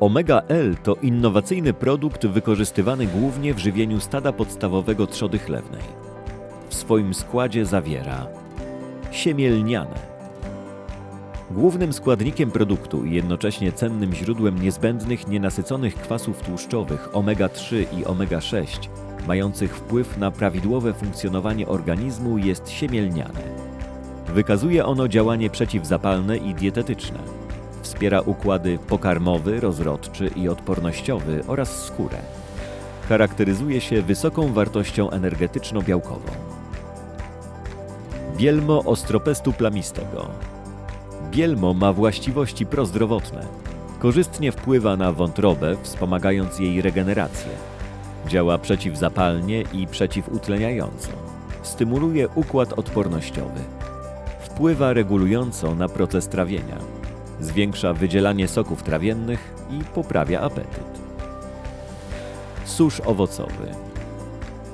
Omega L to innowacyjny produkt wykorzystywany głównie w żywieniu stada podstawowego trzody chlewnej. W swoim składzie zawiera siemię lniane. Głównym składnikiem produktu i jednocześnie cennym źródłem niezbędnych nienasyconych kwasów tłuszczowych omega-3 i omega-6, mających wpływ na prawidłowe funkcjonowanie organizmu jest siemię lniane. Wykazuje ono działanie przeciwzapalne i dietetyczne. Wspiera układy pokarmowy, rozrodczy i odpornościowy oraz skórę. Charakteryzuje się wysoką wartością energetyczno-białkową. Bielmo ostropestu plamistego. Bielmo ma właściwości prozdrowotne. Korzystnie wpływa na wątrobę, wspomagając jej regenerację. Działa przeciwzapalnie i przeciwutleniająco. Stymuluje układ odpornościowy. Wpływa regulująco na proces trawienia. Zwiększa wydzielanie soków trawiennych i poprawia apetyt. Susz owocowy.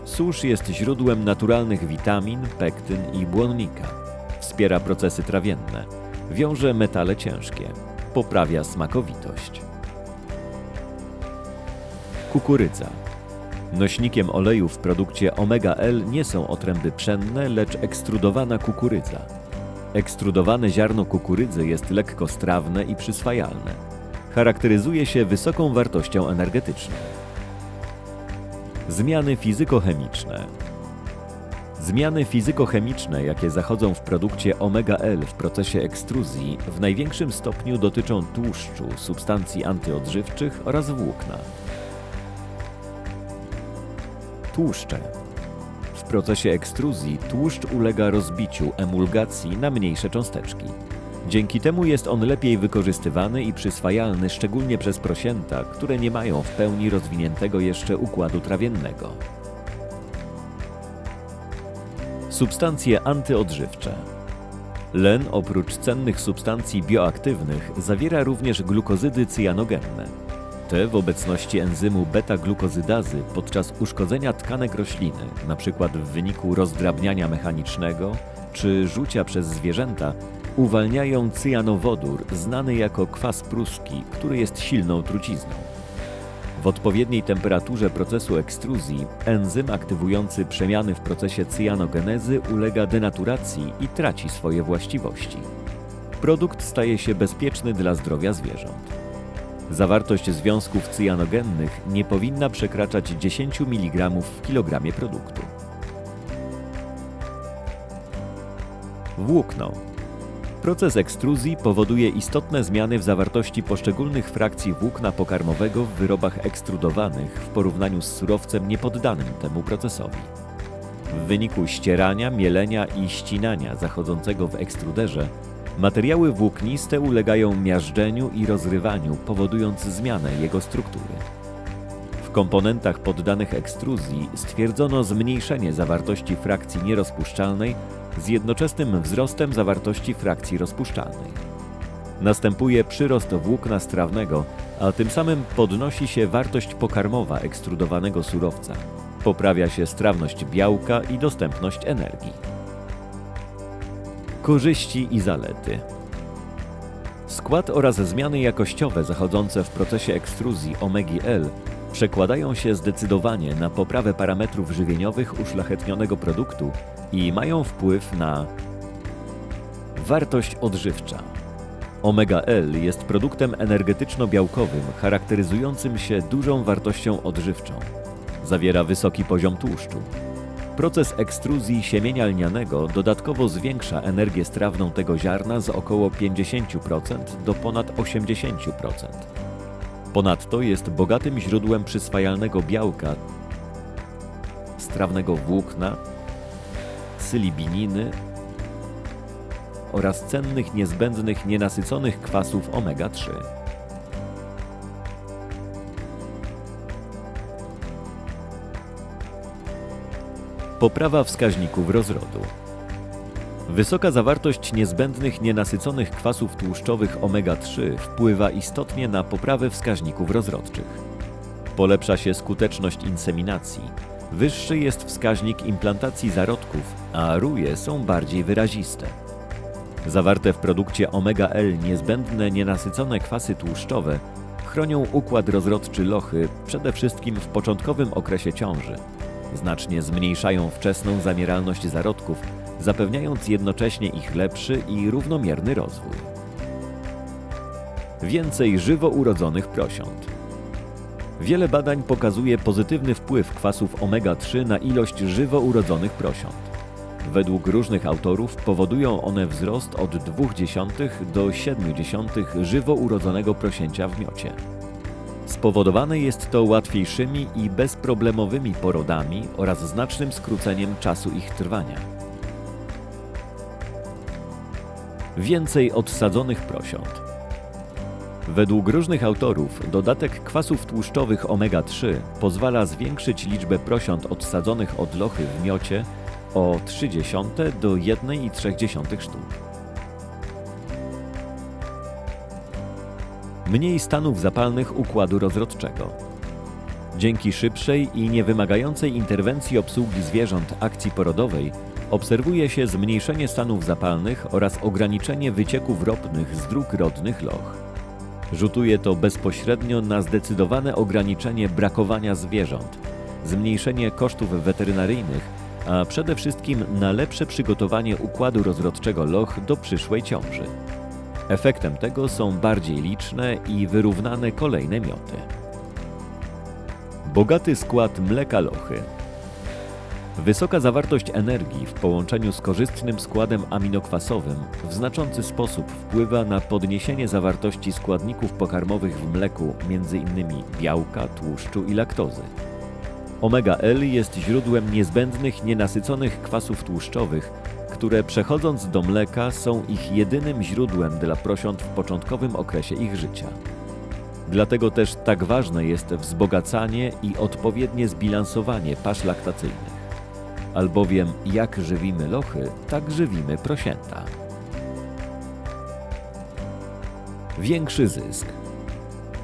Susz jest źródłem naturalnych witamin, pektyn i błonnika. Wspiera procesy trawienne. Wiąże metale ciężkie. Poprawia smakowitość. Kukurydza. Nośnikiem oleju w produkcie omega-L nie są otręby pszenne, lecz ekstrudowana kukurydza. Ekstrudowane ziarno kukurydzy jest lekkostrawne i przyswajalne. Charakteryzuje się wysoką wartością energetyczną. Zmiany fizykochemiczne. Zmiany fizykochemiczne, jakie zachodzą w produkcie omega-L w procesie ekstruzji, w największym stopniu dotyczą tłuszczu, substancji antyodżywczych oraz włókna. Tłuszcze. Procesie ekstruzji tłuszcz ulega rozbiciu, emulgacji na mniejsze cząsteczki. Dzięki temu jest on lepiej wykorzystywany i przyswajalny szczególnie przez prosięta, które nie mają w pełni rozwiniętego jeszcze układu trawiennego. Substancje antyodżywcze. Len oprócz cennych substancji bioaktywnych zawiera również glukozydy cyjanogenne. Te w obecności enzymu beta-glukozydazy podczas uszkodzenia tkanek rośliny, np. w wyniku rozdrabniania mechanicznego czy rzucia przez zwierzęta, uwalniają cyjanowodór znany jako kwas pruski, który jest silną trucizną. W odpowiedniej temperaturze procesu ekstruzji enzym aktywujący przemiany w procesie cyjanogenezy ulega denaturacji i traci swoje właściwości. Produkt staje się bezpieczny dla zdrowia zwierząt. Zawartość związków cyjanogennych nie powinna przekraczać 10 mg w kilogramie produktu. Włókno. Proces ekstruzji powoduje istotne zmiany w zawartości poszczególnych frakcji włókna pokarmowego w wyrobach ekstrudowanych w porównaniu z surowcem niepoddanym temu procesowi. W wyniku ścierania, mielenia i ścinania zachodzącego w ekstruderze, materiały włókniste ulegają miażdżeniu i rozrywaniu, powodując zmianę jego struktury. W komponentach poddanych ekstruzji stwierdzono zmniejszenie zawartości frakcji nierozpuszczalnej z jednoczesnym wzrostem zawartości frakcji rozpuszczalnej. Następuje przyrost włókna strawnego, a tym samym podnosi się wartość pokarmowa ekstrudowanego surowca. Poprawia się strawność białka i dostępność energii. Korzyści i zalety. Skład oraz zmiany jakościowe zachodzące w procesie ekstruzji omegi-L przekładają się zdecydowanie na poprawę parametrów żywieniowych uszlachetnionego produktu i mają wpływ na wartość odżywcza. Omega-L jest produktem energetyczno-białkowym charakteryzującym się dużą wartością odżywczą. Zawiera wysoki poziom tłuszczu. Proces ekstruzji siemienia lnianego dodatkowo zwiększa energię strawną tego ziarna z około 50% do ponad 80%. Ponadto jest bogatym źródłem przyswajalnego białka, strawnego włókna, sylibininy oraz cennych niezbędnych nienasyconych kwasów omega-3. Poprawa wskaźników rozrodu. Wysoka zawartość niezbędnych nienasyconych kwasów tłuszczowych omega-3 wpływa istotnie na poprawę wskaźników rozrodczych. Polepsza się skuteczność inseminacji. Wyższy jest wskaźnik implantacji zarodków, a ruje są bardziej wyraziste. Zawarte w produkcie omega-L niezbędne nienasycone kwasy tłuszczowe chronią układ rozrodczy lochy przede wszystkim w początkowym okresie ciąży. Znacznie zmniejszają wczesną zamieralność zarodków, zapewniając jednocześnie ich lepszy i równomierny rozwój. Więcej żywo urodzonych prosiąt. Wiele badań pokazuje pozytywny wpływ kwasów omega-3 na ilość żywo urodzonych prosiąt. Według różnych autorów powodują one wzrost od 0,2 do 0,7 żywo urodzonego prosięcia w miocie. Spowodowane jest to łatwiejszymi i bezproblemowymi porodami oraz znacznym skróceniem czasu ich trwania. Więcej odsadzonych prosiąt. Według różnych autorów dodatek kwasów tłuszczowych omega-3 pozwala zwiększyć liczbę prosiąt odsadzonych od lochy w miocie o 0,3 do 1,3 sztuk. Mniej stanów zapalnych układu rozrodczego. Dzięki szybszej i niewymagającej interwencji obsługi zwierząt akcji porodowej obserwuje się zmniejszenie stanów zapalnych oraz ograniczenie wycieków ropnych z dróg rodnych loch. Rzutuje to bezpośrednio na zdecydowane ograniczenie brakowania zwierząt, zmniejszenie kosztów weterynaryjnych, a przede wszystkim na lepsze przygotowanie układu rozrodczego loch do przyszłej ciąży. Efektem tego są bardziej liczne i wyrównane kolejne mioty. Bogaty skład mleka lochy. Wysoka zawartość energii w połączeniu z korzystnym składem aminokwasowym w znaczący sposób wpływa na podniesienie zawartości składników pokarmowych w mleku, m.in. białka, tłuszczu i laktozy. Omega-L jest źródłem niezbędnych nienasyconych kwasów tłuszczowych, które przechodząc do mleka są ich jedynym źródłem dla prosiąt w początkowym okresie ich życia. Dlatego też tak ważne jest wzbogacanie i odpowiednie zbilansowanie pasz laktacyjnych. Albowiem jak żywimy lochy, tak żywimy prosięta. Większy zysk.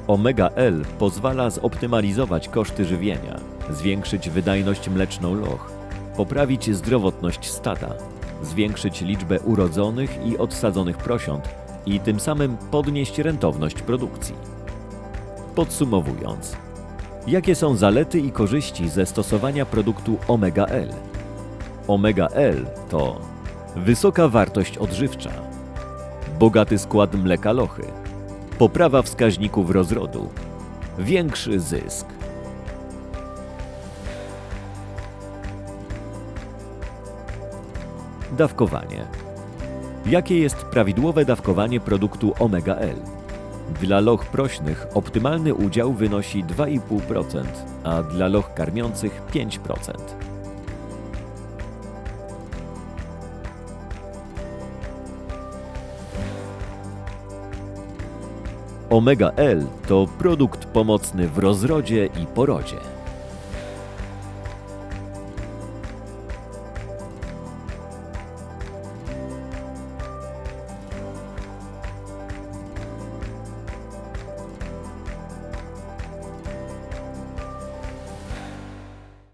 Omega-L pozwala zoptymalizować koszty żywienia, zwiększyć wydajność mleczną loch, poprawić zdrowotność stada, zwiększyć liczbę urodzonych i odsadzonych prosiąt i tym samym podnieść rentowność produkcji. Podsumowując, jakie są zalety i korzyści ze stosowania produktu Omega-L? Omega-L to wysoka wartość odżywcza, bogaty skład mleka lochy, poprawa wskaźników rozrodu, większy zysk. Dawkowanie. Jakie jest prawidłowe dawkowanie produktu Omega-L? Dla loch prośnych optymalny udział wynosi 2,5%, a dla loch karmiących 5%. Omega-L to produkt pomocny w rozrodzie i porodzie.